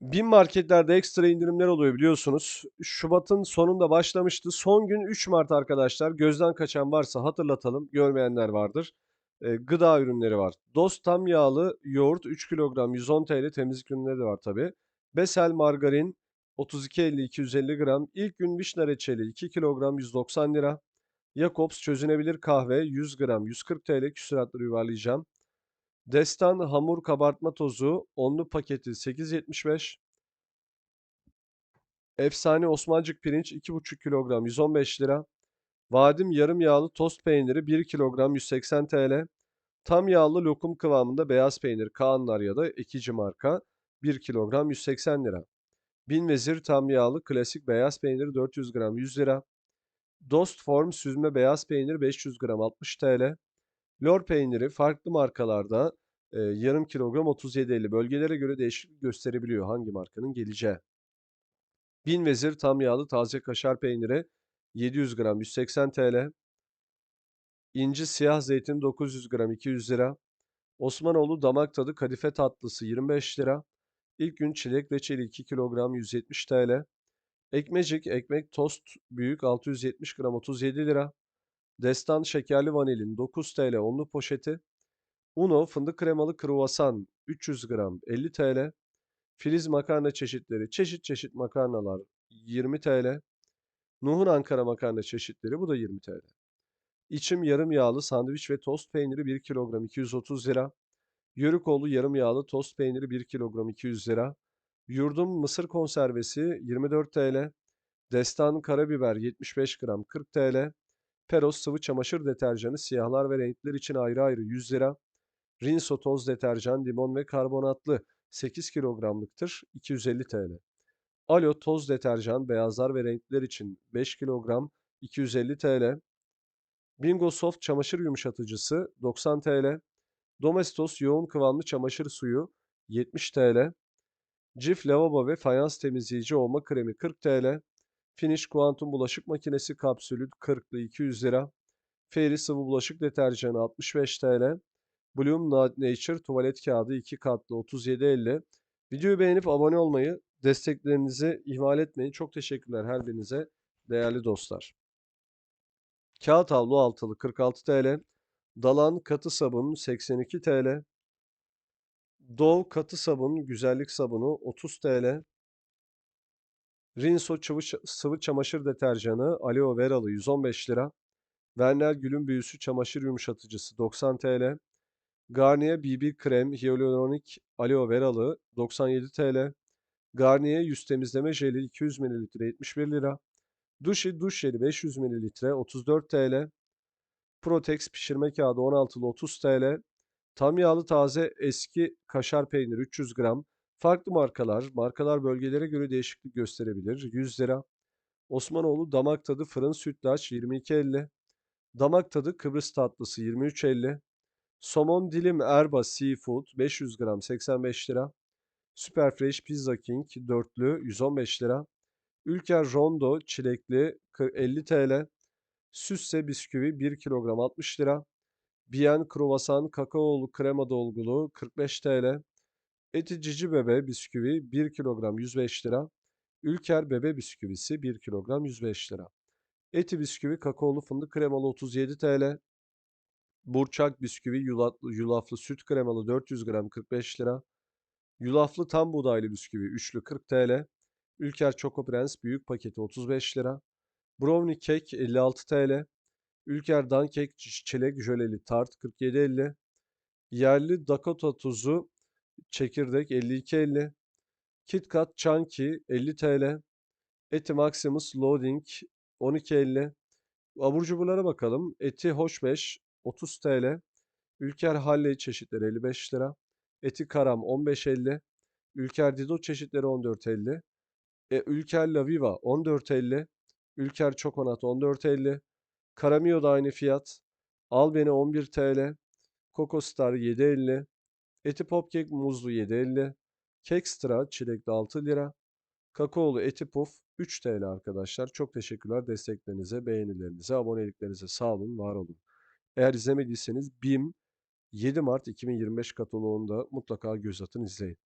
BİM marketlerde ekstra indirimler oluyor biliyorsunuz. Şubat'ın sonunda başlamıştı. Son gün 3 Mart arkadaşlar. Gözden kaçan varsa hatırlatalım. Görmeyenler vardır. Ee, gıda ürünleri var. Dost tam yağlı yoğurt 3 kilogram 110 TL. Temizlik ürünleri de var tabi. Besel margarin 32.50 250 gram. İlk gün vişne reçeli 2 kilogram 190 lira. Jacobs çözünebilir kahve 100 gram 140 TL küsuratları yuvarlayacağım. Destan hamur kabartma tozu onlu paketi 8.75. Efsane Osmancık pirinç 2,5 kilogram 115 lira. Vadim yarım yağlı tost peyniri 1 kilogram 180 TL. Tam yağlı lokum kıvamında beyaz peynir Kaanlar ya da ekici marka 1 kilogram 180 lira. Bin vezir tam yağlı klasik beyaz peynir 400 gram 100 lira. Dost form süzme beyaz peynir 500 gram 60 TL. Lor peyniri farklı markalarda e, yarım kilogram 37.50 bölgelere göre değişiklik gösterebiliyor hangi markanın geleceği. Bin vezir tam yağlı taze kaşar peyniri 700 gram 180 TL. İnci siyah zeytin 900 gram 200 lira. Osmanoğlu damak tadı kadife tatlısı 25 lira. İlk gün çilek reçeli 2 kilogram 170 TL. Ekmecik ekmek tost büyük 670 gram 37 lira. Destan şekerli vanilin 9 TL onlu poşeti. Uno fındık kremalı kruvasan 300 gram 50 TL. Filiz makarna çeşitleri çeşit çeşit makarnalar 20 TL. Nuh'un Ankara makarna çeşitleri bu da 20 TL. İçim yarım yağlı sandviç ve tost peyniri 1 kilogram 230 lira. Yörükoğlu yarım yağlı tost peyniri 1 kilogram 200 lira. Yurdum mısır konservesi 24 TL. Destan karabiber 75 gram 40 TL. Peros sıvı çamaşır deterjanı siyahlar ve renkler için ayrı ayrı 100 lira. Rinso toz deterjan limon ve karbonatlı 8 kilogramlıktır 250 TL. Alo toz deterjan beyazlar ve renkler için 5 kilogram 250 TL. Bingo Soft çamaşır yumuşatıcısı 90 TL. Domestos yoğun kıvamlı çamaşır suyu 70 TL. Cif lavabo ve fayans temizleyici olma kremi 40 TL. Finish Quantum bulaşık makinesi kapsülü 40'lı 200 lira. Fairy sıvı bulaşık deterjanı 65 TL. Bloom Nature tuvalet kağıdı 2 katlı 37.50. Videoyu beğenip abone olmayı, desteklerinizi ihmal etmeyin. Çok teşekkürler her birinize değerli dostlar. Kağıt havlu altılı 46 TL. Dalan katı sabun 82 TL. Dove katı sabun güzellik sabunu 30 TL. Rinso sıvı, sıvı çamaşır deterjanı aloe veralı 115 lira. Vernel gülün büyüsü çamaşır yumuşatıcısı 90 TL. Garnier BB krem hyaluronik aloe veralı 97 TL. Garnier yüz temizleme jeli 200 ml 71 lira. Duşi duş jeli 500 ml 34 TL. Protex pişirme kağıdı 16'lı 30 TL. Tam yağlı taze eski kaşar peynir 300 gram. Farklı markalar, markalar bölgelere göre değişiklik gösterebilir. 100 lira. Osmanoğlu damak tadı fırın sütlaç 22.50. Damak tadı Kıbrıs tatlısı 23.50. Somon dilim Erba Seafood 500 gram 85 lira. Super Fresh Pizza King dörtlü 115 lira. Ülker Rondo çilekli 50 TL. Süsse bisküvi 1 kilogram 60 lira. Bien kruvasan kakaolu krema dolgulu 45 TL. Eti cici bebe bisküvi 1 kilogram 105 lira. Ülker bebe bisküvisi 1 kilogram 105 lira. Eti bisküvi kakaolu fındık kremalı 37 TL. Burçak bisküvi yulaflı, yulaflı süt kremalı 400 gram 45 lira. Yulaflı tam buğdaylı bisküvi üçlü 40 TL. Ülker Choco Prens büyük paketi 35 lira. Brownie kek 56 TL. Ülker Dan kek çilek jöleli tart 47.50. Yerli Dakota tuzu çekirdek 52.50. KitKat Chunky 50 TL. Eti Maximus Loading 12.50. Abur cuburlara bakalım. Eti Hoşbeş 30 TL. Ülker Halley çeşitleri 55 lira. Eti Karam 15.50. Ülker Dido çeşitleri 14.50. E, Ülker Laviva 14.50. Ülker Çokonat 14.50. Karamio da aynı fiyat. Al beni 11 TL. Coco Star 7.50. Eti Popkek muzlu 7.50. Kekstra çilekli 6 lira. Kakaolu eti puf 3 TL arkadaşlar. Çok teşekkürler desteklerinize, beğenilerinize, aboneliklerinize sağ olun, var olun. Eğer izlemediyseniz BİM 7 Mart 2025 kataloğunda mutlaka göz atın izleyin.